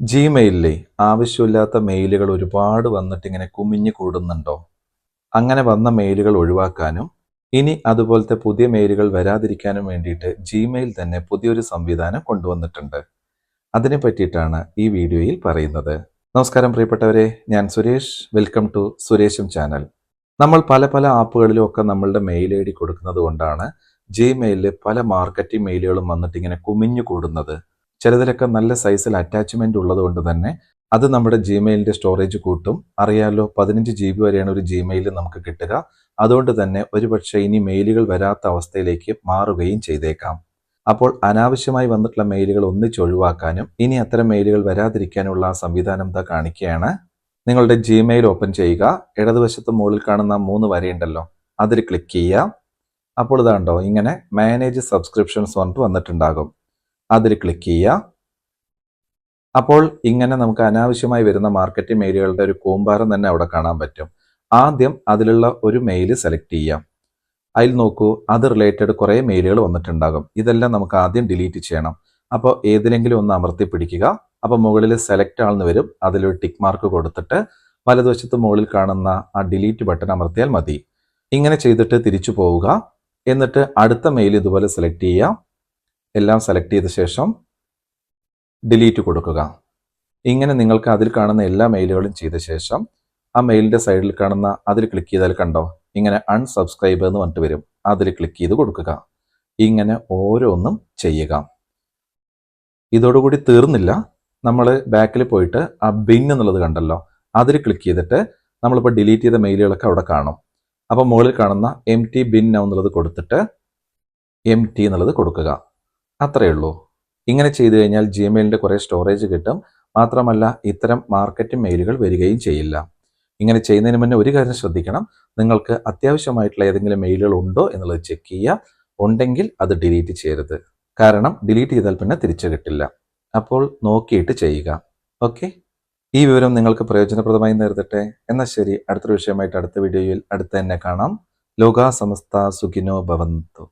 ജിമെയിലിലെ ആവശ്യമില്ലാത്ത മെയിലുകൾ ഒരുപാട് വന്നിട്ട് ഇങ്ങനെ കുമിഞ്ഞു കൂടുന്നുണ്ടോ? അങ്ങനെ വന്ന മെയിലുകൾ ഒഴിവാക്കാനും ഇനി അതുപോലത്തെ പുതിയ മെയിലുകൾ വരാതിരിക്കാനും വേണ്ടിയിട്ട് ജിമെയിൽ തന്നെ പുതിയൊരു സംവിധാനം കൊണ്ടുവന്നിട്ടുണ്ട്. അതിനെ പറ്റിയിട്ടാണ് ഈ വീഡിയോയിൽ പറയുന്നത്. നമസ്കാരം പ്രിയപ്പെട്ടവരെ ഞാൻ സുരേഷ്. വെൽക്കം ടു സുരേഷും ചാനൽ. നമ്മൾ പല പല ആപ്പുകളിലും ഒക്കെ നമ്മളുടെ മെയിൽ ഐ ഡി കൊടുക്കുന്നത് കൊണ്ടാണ് ജിമെയിലിൽ പല മാർക്കറ്റിംഗ് മെയിലുകളും വന്നിട്ട് ഇങ്ങനെ കുമിഞ്ഞു കൂടുന്നത്. ചിലതിലൊക്കെ നല്ല സൈസിൽ അറ്റാച്ച്മെന്റ് ഉള്ളത് കൊണ്ട് തന്നെ അത് നമ്മുടെ ജിമെയിലിന്റെ സ്റ്റോറേജ് കൂട്ടും. അറിയാലോ പതിനഞ്ച് ജി ബി വരെയാണ് ഒരു ജിമെയിൽ നമുക്ക് കിട്ടുക. അതുകൊണ്ട് തന്നെ ഒരുപക്ഷെ ഇനി മെയിലുകൾ വരാത്ത അവസ്ഥയിലേക്ക് മാറുകയും ചെയ്തേക്കാം. അപ്പോൾ അനാവശ്യമായി വന്നിട്ടുള്ള മെയിലുകൾ ഒന്നിച്ച് ഒഴിവാക്കാനും ഇനി അത്തരം മെയിലുകൾ വരാതിരിക്കാനുള്ള ആ സംവിധാനം ഇതാ കാണിക്കുകയാണ്. നിങ്ങളുടെ ജിമെയിൽ ഓപ്പൺ ചെയ്യുക. ഇടതുവശത്ത് മുകളിൽ കാണുന്ന മൂന്ന് വരയുണ്ടല്ലോ അതിൽ ക്ലിക്ക് ചെയ്യുക. അപ്പോൾ ഇതാണ്ടോ ഇങ്ങനെ മാനേജ് സബ്സ്ക്രിപ്ഷൻസ് പറഞ്ഞിട്ട് വന്നിട്ടുണ്ടാകും. അതിൽ ക്ലിക്ക് ചെയ്യുക. അപ്പോൾ ഇങ്ങനെ നമുക്ക് അനാവശ്യമായി വരുന്ന മാർക്കറ്റിംഗ് മെയിലുകളുടെ ഒരു കൂമ്പാരം തന്നെ അവിടെ കാണാൻ പറ്റും. ആദ്യം അതിലുള്ള ഒരു മെയിൽ സെലക്ട് ചെയ്യാം അതിൽ നോക്കൂ അത് റിലേറ്റഡ് കുറേ മെയിലുകൾ വന്നിട്ടുണ്ടാകും. ഇതെല്ലാം നമുക്ക് ആദ്യം ഡിലീറ്റ് ചെയ്യണം. അപ്പോൾ ഏതിലെങ്കിലും ഒന്ന് അമർത്തി പിടിക്കുക. അപ്പോൾ മുകളിൽ സെലക്ട് ആണെന്ന് വരും. അതിലൊരു ടിക്ക് മാർക്ക് കൊടുത്തിട്ട് വലതുവശത്ത് മുകളിൽ കാണുന്ന ആ ഡിലീറ്റ് ബട്ടൺ അമർത്തിയാൽ മതി. ഇങ്ങനെ ചെയ്തിട്ട് തിരിച്ചു പോവുക. എന്നിട്ട് അടുത്ത മെയിൽ ഇതുപോലെ സെലക്ട് ചെയ്യുക. എല്ലാം സെലക്ട് ചെയ്ത ശേഷം ഡിലീറ്റ് കൊടുക്കുക. ഇങ്ങനെ നിങ്ങൾക്ക് അതിൽ കാണുന്ന എല്ലാ മെയിലുകളും ചെയ്ത ശേഷം ആ മെയിലിന്റെ സൈഡിൽ കാണുന്ന അതിൽ ക്ലിക്ക് ചെയ്താൽ കണ്ടോ? ഇങ്ങനെ അൺസബ്സ്ക്രൈബ് എന്ന് പറഞ്ഞിട്ട് വരും. അതിൽ ക്ലിക്ക് ചെയ്ത് കൊടുക്കുക. ഇങ്ങനെ ഓരോന്നും ചെയ്യുക. ഇതോടുകൂടി തീർന്നില്ല. നമ്മൾ ബാക്കിൽ പോയിട്ട് ആ ബിൻ എന്നുള്ളത് കണ്ടല്ലോ. അതിൽ ക്ലിക്ക് ചെയ്തിട്ട് നമ്മളിപ്പോൾ ഡിലീറ്റ് ചെയ്ത മെയിലുകളൊക്കെ അവിടെ കാണും. അപ്പോൾ മുകളിൽ കാണുന്ന എം ടി ബിൻ എന്നുള്ളത് കൊടുത്തിട്ട് എം ടി എന്നുള്ളത് കൊടുക്കുക. അത്രയേ ഉള്ളൂ. ഇങ്ങനെ ചെയ്തു കഴിഞ്ഞാൽ ജിമെയിലിന്റെ കുറേ സ്റ്റോറേജ് കിട്ടും. മാത്രമല്ല ഇത്തരം മാർക്കറ്റ് മെയിലുകൾ വരികയും ചെയ്യില്ല. ഇങ്ങനെ ചെയ്യുന്നതിന് മുന്നേ ഒരു കാര്യം ശ്രദ്ധിക്കണം. നിങ്ങൾക്ക് അത്യാവശ്യമായിട്ടുള്ള ഏതെങ്കിലും മെയിലുകൾ ഉണ്ടോ എന്നുള്ളത് ചെക്ക് ചെയ്യുക. ഉണ്ടെങ്കിൽ അത് ഡിലീറ്റ് ചെയ്യരുത്. കാരണം ഡിലീറ്റ് ചെയ്താൽ പിന്നെ തിരിച്ചു കിട്ടില്ല. അപ്പോൾ നോക്കിയിട്ട് ചെയ്യുക. ഓക്കെ ഈ വിവരം നിങ്ങൾക്ക് പ്രയോജനപ്രദമായി നേരിടട്ടെ എന്നാൽ ശരി അടുത്തൊരു വിഷയമായിട്ട് അടുത്ത വീഡിയോയിൽ അടുത്ത് തന്നെ കാണാം. ലോകാ സമസ്ത സുഖിനോ ഭവന്തു.